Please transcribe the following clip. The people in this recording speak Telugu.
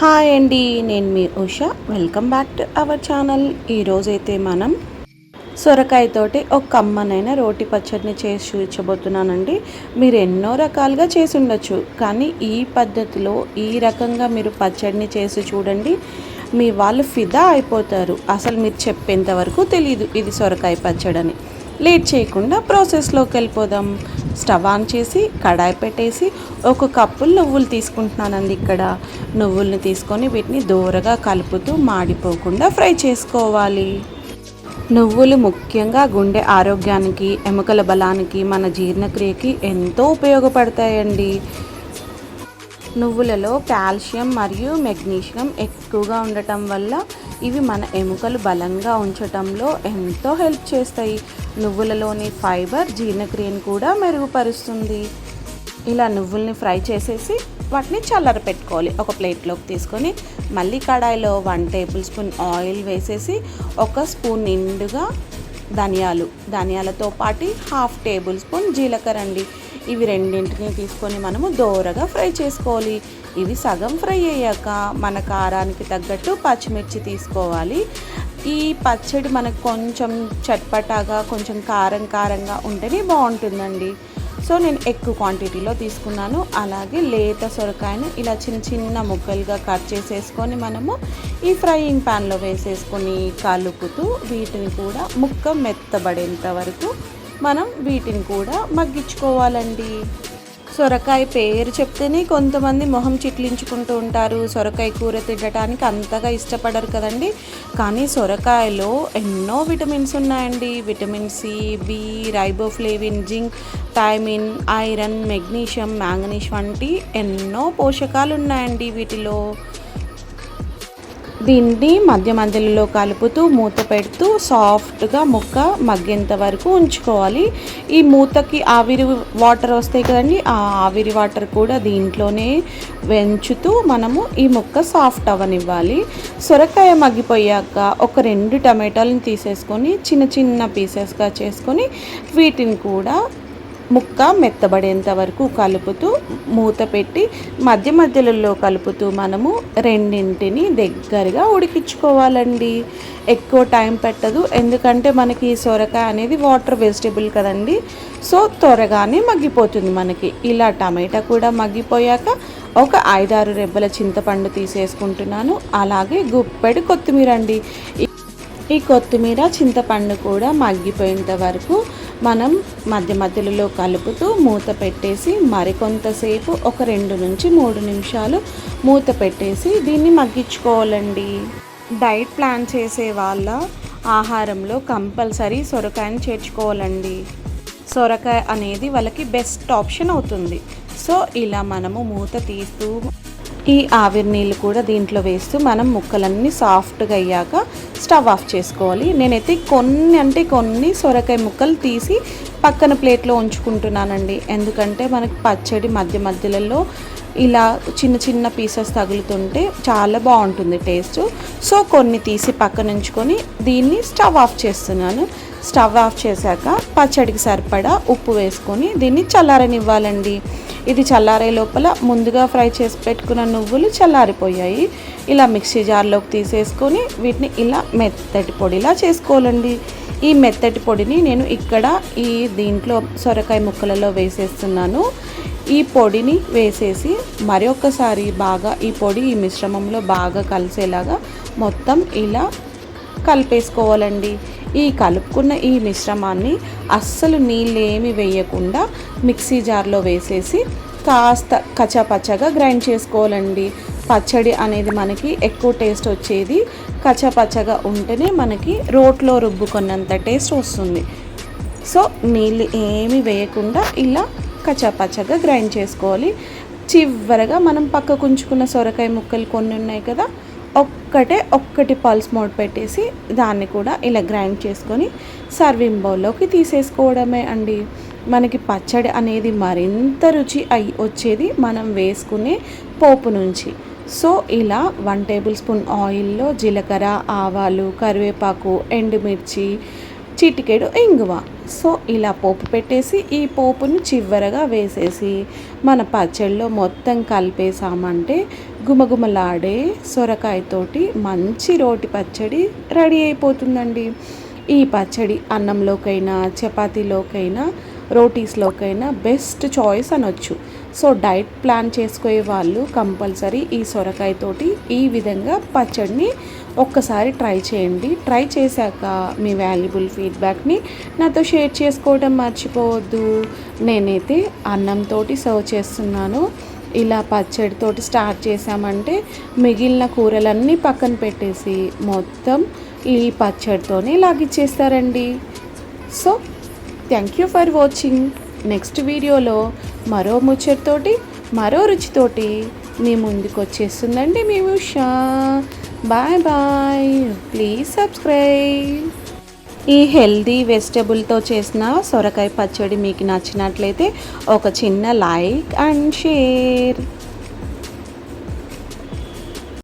హాయ్ అండి నేను మీ Usha. Welcome back to our channel ఈరోజైతే మనం సొరకాయతోటి ఒక అమ్మనైనా రోటి పచ్చడిని చేసి చూపించబోతున్నానండి. మీరు ఎన్నో రకాలుగా చేసి ఉండొచ్చు కానీ ఈ పద్ధతిలో ఈ రకంగా మీరు పచ్చడిని చేసి చూడండి. మీ వాళ్ళు ఫిదా అయిపోతారు. అసలు మీరు చెప్పేంత వరకు తెలియదు ఇది సొరకాయ పచ్చడని. లేట్ చేయకుండా ప్రాసెస్లోకి వెళ్ళిపోదాం. స్టవ్ ఆన్ చేసి కడాయి పెట్టేసి ఒక కప్పులు నువ్వులు తీసుకుంటున్నానండి ఇక్కడ. నువ్వుల్ని తీసుకొని వీటిని దూరగా కలుపుతూ మాడిపోకుండా ఫ్రై చేసుకోవాలి. నువ్వులు ముఖ్యంగా గుండె ఆరోగ్యానికి ఎముకల బలానికి మన జీర్ణక్రియకి ఎంతో ఉపయోగపడతాయండి. నువ్వులలో కాల్షియం మరియు మెగ్నీషియం ఎక్కువగా ఉండటం వల్ల ఇవి మన ఎముకలు బలంగా ఉంచటంలో ఎంతో హెల్ప్ చేస్తాయి. నువ్వులలోని ఫైబర్ జీర్ణక్రియను కూడా మెరుగుపరుస్తుంది. ఇలా నువ్వుల్ని ఫ్రై చేసేసి వాటిని చల్లర పెట్టుకోవాలి. ఒక ప్లేట్లోకి తీసుకొని మళ్ళీ కడాయిలో వన్ టేబుల్ స్పూన్ ఆయిల్ వేసేసి ఒక స్పూన్ నిండుగా ధనియాలు. ధనియాలతో పాటు హాఫ్ టేబుల్ స్పూన్ జీలకర్ర అండి. ఇవి రెండింటిని తీసుకొని మనము దోరగా ఫ్రై చేసుకోవాలి. ఇవి సగం ఫ్రై అయ్యాక మన కారానికి తగ్గట్టు పచ్చిమిర్చి తీసుకోవాలి. ఈ పచ్చడి మనకు కొంచెం చట్పటాగా కొంచెం కారం కారంగా ఉంటేనే బాగుంటుందండి. సో నేను ఎక్కువ క్వాంటిటీలో తీసుకున్నాను. అలాగే లేత సొరకాయను ఇలా చిన్న చిన్న ముక్కలుగా కట్ చేసేసుకొని మనము ఈ ఫ్రైయింగ్ ప్యాన్లో వేసేసుకొని కలుపుతూ వీటిని కూడా ముక్క మెత్తబడేంత వరకు మనం వీటిని కూడా మగ్గించుకోవాలండి. సొరకాయ పేరు చెప్తేనే కొంతమంది మొహం చిట్లించుకుంటూ ఉంటారు. సొరకాయ కూర తినడానికి అంతగా ఇష్టపడరు కదండి. కానీ సొరకాయలో ఎన్నో విటమిన్స్ ఉన్నాయండి. Vitamin C B riboflavin zinc thiamine iron magnesium manganese వంటి ఎన్నో పోషకాలు ఉన్నాయండి వీటిలో. దీన్ని మధ్య మధ్యలో కలుపుతూ మూత పెడుతూ సాఫ్ట్గా ముక్క మగ్గేంత వరకు ఉంచుకోవాలి. ఈ మూతకి ఆవిరి వాటర్ వస్తాయి కదండి ఆ ఆవిరి వాటర్ కూడా దీంట్లోనే వెంచుతూ మనము ఈ ముక్క సాఫ్ట్ అవ్వనివ్వాలి. సొరకాయ మగ్గిపోయాక ఒక రెండు టమాటాలను తీసేసుకొని చిన్న చిన్న పీసెస్గా చేసుకొని వీటిని కూడా ముక్క మెత్తబడేంత వరకు కలుపుతూ మూత పెట్టి మధ్య మధ్యలో కలుపుతూ మనము రెండింటిని దగ్గరగా ఉడికించుకోవాలండి. ఎక్కువ టైం పెట్టదు. ఎందుకంటే మనకి ఈ సొరకాయ అనేది వాటర్ వెజిటేబుల్ కదండి. సో త్వరగానే మగ్గిపోతుంది మనకి. ఇలా టమాటా కూడా మగ్గిపోయాక ఒక ఐదారు రెబ్బల చింతపండు తీసేసుకుంటున్నాను. అలాగే గుప్పెడు కొత్తిమీర అండి ఈ కొత్తిమీర చింతపండు కూడా మగ్గిపోయేంత వరకు మనం మధ్య మధ్యలో కలుపుతూ మూత పెట్టేసి మరికొంతసేపు ఒక రెండు నుంచి మూడు నిమిషాలు మూత పెట్టేసి దీన్ని మగ్గించుకోవాలండి. డైట్ ప్లాన్ చేసే వాళ్ళ ఆహారంలో కంపల్సరీ సొరకాయని చేర్చుకోవాలండి. సొరకాయ అనేది వాళ్ళకి బెస్ట్ ఆప్షన్ అవుతుంది. సో ఇలా మనము మూత తీస్తూ ఈ ఆవిరి నీళ్ళు కూడా దీంట్లో వేస్తూ మనం ముక్కలన్నీ సాఫ్ట్గా అయ్యాక స్టవ్ ఆఫ్ చేసుకోవాలి. నేనైతే కొన్ని అంటే కొన్ని సొరకాయ ముక్కలు తీసి పక్కన ప్లేట్లో ఉంచుకుంటున్నానండి. ఎందుకంటే మనకి పచ్చడి మధ్య మధ్యలలో ఇలా చిన్న చిన్న పీసెస్ తగులుతుంటే చాలా బాగుంటుంది టేస్ట్. సో కొన్ని తీసి పక్కన ఉంచుకొని దీన్ని స్టవ్ ఆఫ్ చేస్తున్నాను. స్టవ్ ఆఫ్ చేశాక పచ్చడికి సరిపడా ఉప్పు వేసుకొని దీన్ని చల్లారనివ్వాలండి. ఇది చల్లారే లోపల ముందుగా ఫ్రై చేసి పెట్టుకున్న నువ్వులు చల్లారిపోయాయి. ఇలా మిక్సీ జార్లోకి తీసేసుకొని వీటిని ఇలా మెత్తటి పొడిలా చేసుకోవాలండి. ఈ మెత్తటి పొడిని నేను ఇక్కడ ఈ దీంట్లో సొరకాయ ముక్కలలో వేసేస్తున్నాను. ఈ పొడిని వేసేసి మరొకసారి బాగా ఈ పొడి ఈ మిశ్రమంలో బాగా కలిసేలాగా మొత్తం ఇలా కలిపేసుకోవాలండి. ఈ కలుపుకున్న ఈ మిశ్రమాన్ని అస్సలు నీళ్ళు ఏమి వేయకుండా మిక్సీ జార్లో వేసేసి కాస్త కచ్చాపచ్చగా గ్రైండ్ చేసుకోవాలండి. పచ్చడి అనేది మనకి ఎక్కువ టేస్ట్ వచ్చేది కచ్చాపచ్చగా ఉంటేనే మనకి రోట్లో రుబ్బుకున్నంత టేస్ట్ వస్తుంది. సో నీళ్ళు ఏమి వేయకుండా ఇలా కచ్చాపచ్చగా గ్రైండ్ చేసుకోవాలి. చివరగా మనం పక్కకు ఉంచుకున్న సొరకాయ ముక్కలు కొన్ని ఉన్నాయి కదా ఒక్కటే ఒక్కటి పల్స్ మోడ్ పెట్టేసి దాన్ని కూడా ఇలా గ్రైండ్ చేసుకొని సర్వింగ్ బౌల్లోకి తీసేసుకోవడమే అండి. మనకి పచ్చడి అనేది మరింత రుచి అయి వచ్చేది మనం వేసుకునే పోపు నుంచి. సో ఇలా వన్ టేబుల్ స్పూన్ ఆయిల్లో జీలకర్ర ఆవాలు కరివేపాకు ఎండుమిర్చి చిటికెడు ఇంగువ. సో ఇలా పోపు పెట్టేసి ఈ పోపును చివరగా వేసేసి మన పచ్చడిలో మొత్తం కలిపేసామంటే గుమగుమలాడే సొరకాయతోటి మంచి రోటి పచ్చడి రెడీ అయిపోతుందండి. ఈ పచ్చడి అన్నంలోకైనా చపాతీలోకైనా రోటీస్లోకైనా బెస్ట్ చాయిస్ అనొచ్చు. సో డైట్ ప్లాన్ చేసుకునే వాళ్ళు కంపల్సరీ ఈ సొరకాయతోటి ఈ విధంగా పచ్చడిని ఒక్కసారి ట్రై చేయండి. ట్రై చేశాక మీ వాల్యుబుల్ ఫీడ్బ్యాక్ని నాతో షేర్ చేసుకోవడం మర్చిపోవద్దు. నేనైతే అన్నంతో సర్వ్ చేస్తున్నాను. ఇలా పచ్చడితోటి స్టార్ట్ చేసామంటే మిగిలిన కూరలన్నీ పక్కన పెట్టేసి మొత్తం ఈ పచ్చడితోనే లాగిచ్చేస్తారండి. So thank you for watching next వీడియోలో మరో ముచ్చటితోటి మరో రుచితోటి మీ ముందుకు వచ్చేస్తుందండి మీ Usha. Bye bye please subscribe ఈ హెల్దీ వెజిటబుల్తో చేసిన సొరకాయ పచ్చడి మీకు నచ్చినట్లయితే ఒక చిన్న లైక్ అండ్ షేర్.